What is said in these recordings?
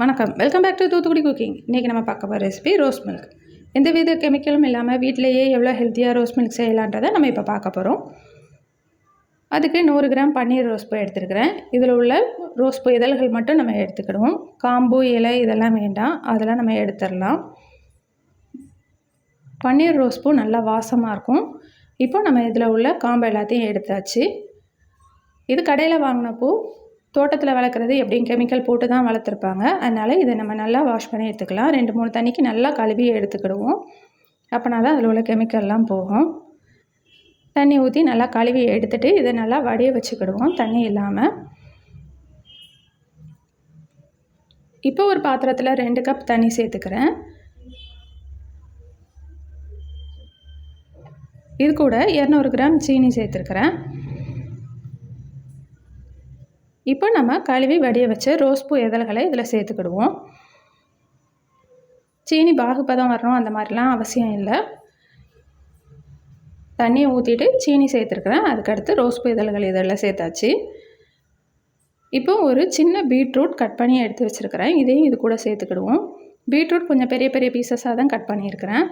வணக்கம். Welcome back to Thoothukudi cooking இன்றைக்கி நம்ம பார்க்க போகிற ரெசிபி ரோஸ் மில்க் எந்த வித கெமிக்கலும் இல்லாமல் வீட்டிலேயே எவ்வளோ ஹெல்த்தியாக ரோஸ் மில்க் செய்யலான்றதை நம்ம இப்போ பார்க்க போகிறோம் அதுக்கு நூறு கிராம் பன்னீர் ரோஸ் பூ எடுத்துருக்கிறேன். இதில் உள்ள ரோஸ் பூ இதழ்கள் மட்டும் நம்ம எடுத்துக்கிடுவோம். காம்பு இலை இதெல்லாம் வேண்டாம். அதெல்லாம் நம்ம எடுத்துடலாம். பன்னீர் ரோஸ் பூ நல்லா வாசமாக இருக்கும். இப்போ நம்ம இதில் உள்ள காம்பு எல்லாத்தையும் எடுத்தாச்சு. இது கடையில் வாங்கின பூ. தோட்டத்தில் வளர்க்குறது எப்படியும் கெமிக்கல் போட்டு தான் வளர்த்துருப்பாங்க. அதனால் இதை நம்ம நல்லா வாஷ் பண்ணி எடுத்துக்கலாம். ரெண்டு மூணு தண்ணிக்கு நல்லா கழுவி எடுத்துக்கிடுவோம். அப்போனா தான் அதில் உள்ள கெமிக்கல்லாம் போகும். தண்ணி ஊற்றி நல்லா கழுவி எடுத்துகிட்டு இதை நல்லா வடிய வச்சுக்கிடுவோம் தண்ணி இல்லாமல் இப்போ ஒரு பாத்திரத்தில் ரெண்டு கப் தண்ணி சேர்த்துக்கிறேன். இது கூட இரநூறு கிராம் சீனி சேர்த்துருக்குறேன். இப்போ நம்ம கழுவி வடிய வச்ச ரோஸ் பூ இதழ்களை இதில் சேர்த்துக்கிடுவோம். சீனி பாகுபதம் வரணும் அந்த மாதிரிலாம் அவசியம் இல்லை. தண்ணியை ஊற்றிட்டு சீனி சேர்த்துருக்குறேன். அதுக்கடுத்து ரோஸ் பூ இதழ்கள் இதெல்லாம் சேர்த்தாச்சு. இப்போ ஒரு சின்ன பீட்ரூட் கட் பண்ணி எடுத்து வச்சுருக்கிறேன். இதையும் இது கூட சேர்த்துக்கிடுவோம். பீட்ரூட் கொஞ்சம் பெரிய பெரிய பீசஸாக தான் கட் பண்ணியிருக்கிறேன்.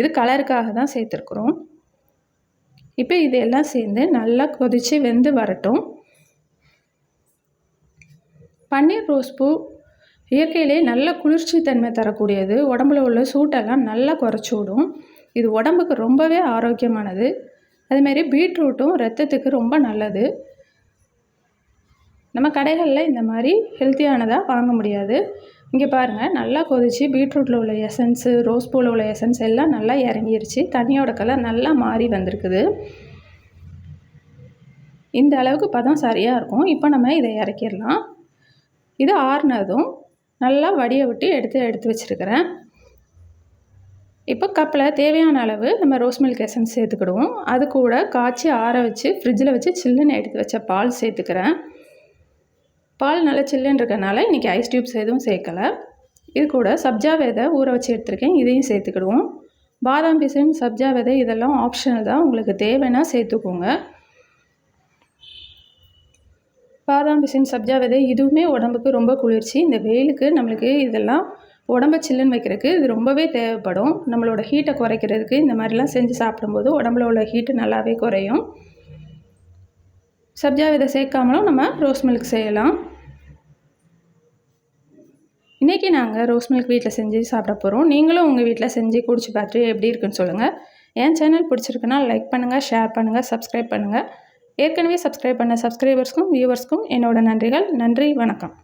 இது கலருக்காக தான் சேர்த்துருக்குறோம். இப்போ இதெல்லாம் சேர்ந்து நல்லா கொதித்து வெந்து வரட்டும். பன்னீர் ரோஸ் பூ இயற்கையிலே நல்ல குளிர்ச்சி தன்மை தரக்கூடியது. உடம்புல உள்ள சூட்டெல்லாம் நல்லா குறைச்சி விடும். இது உடம்புக்கு ரொம்பவே ஆரோக்கியமானது. அதுமாரி பீட்ரூட்டும் ரத்தத்துக்கு ரொம்ப நல்லது. நம்ம கடைகளில் இந்த மாதிரி ஹெல்த்தியானதாக வாங்க முடியாது. இங்கே பாருங்கள் நல்லா கொதித்து பீட்ரூட்டில் உள்ள எசன்ஸு ரோஸ் பூவில் உள்ள எசன்ஸ் எல்லாம் நல்லா இறங்கிருச்சு. தண்ணியோட கலர் நல்லா மாறி வந்திருக்குது. இந்த அளவுக்கு பதம் சரியாக இருக்கும். இப்போ நம்ம இதை இறக்கிடலாம். இது ஆறுனதும் நல்லா வடியை விட்டு எடுத்து எடுத்து வச்சுருக்கிறேன். இப்போ கப்பில் தேவையான அளவு நம்ம ரோஸ் மில்க் எசன்ஸ் சேர்த்துக்கிடுவோம். அது கூட காய்ச்சி ஆற வச்சு ஃப்ரிட்ஜில் வச்சு சில்லுன்னு எடுத்து வச்ச பால் சேர்த்துக்கிறேன். பால் நல்லா சில்லுன்னு இருக்கனால இன்றைக்கி ஐஸ் டியூப்ஸ் எதுவும் சேர்க்கலை. இது கூட சப்ஜா விதை ஊற வச்சு எடுத்துருக்கேன். இதையும் சேர்த்துக்கிடுவோம். பாதாம் பிசின் சப்ஜா விதை இதெல்லாம் ஆப்ஷனல் தான். உங்களுக்கு தேவைன்னா சேர்த்துக்கோங்க. பாதாம் பிசின் சப்ஜா விதை இதுவுமே உடம்புக்கு ரொம்ப குளிர்ச்சி. இந்த வெயிலுக்கு நம்மளுக்கு இதெல்லாம் உடம்ப சில்லுன்னு வைக்கிறதுக்கு இது ரொம்பவே தேவைப்படும். நம்மளோட ஹீட்டை குறைக்கிறதுக்கு இந்த மாதிரிலாம் செஞ்சு சாப்பிடும்போது உடம்புல உள்ள ஹீட்டு நல்லாவே குறையும். சப்ஜா விதை சேர்க்காமலும் நம்ம ரோஸ் மில்க் செய்யலாம். இன்றைக்கி நாங்கள் ரோஸ் மில்க் வீட்டில் செஞ்சு சாப்பிட போகிறோம் நீங்களும் உங்கள் வீட்டில் செஞ்சு குடிச்சு பார்த்துட்டு எப்படி இருக்குன்னு சொல்லுங்கள் என் சேனல் பிடிச்சிருக்குன்னா லைக் பண்ணுங்கள் ஷேர் பண்ணுங்கள் சப்ஸ்கிரைப் பண்ணுங்கள் ஏற்கனவே சப்ஸ்கிரைப் பண்ண சப்ஸ்கிரைபர்ஸ்க்கும் வியூவர்ஸ்க்கும் என்னோட நன்றிகள். நன்றி வணக்கம்.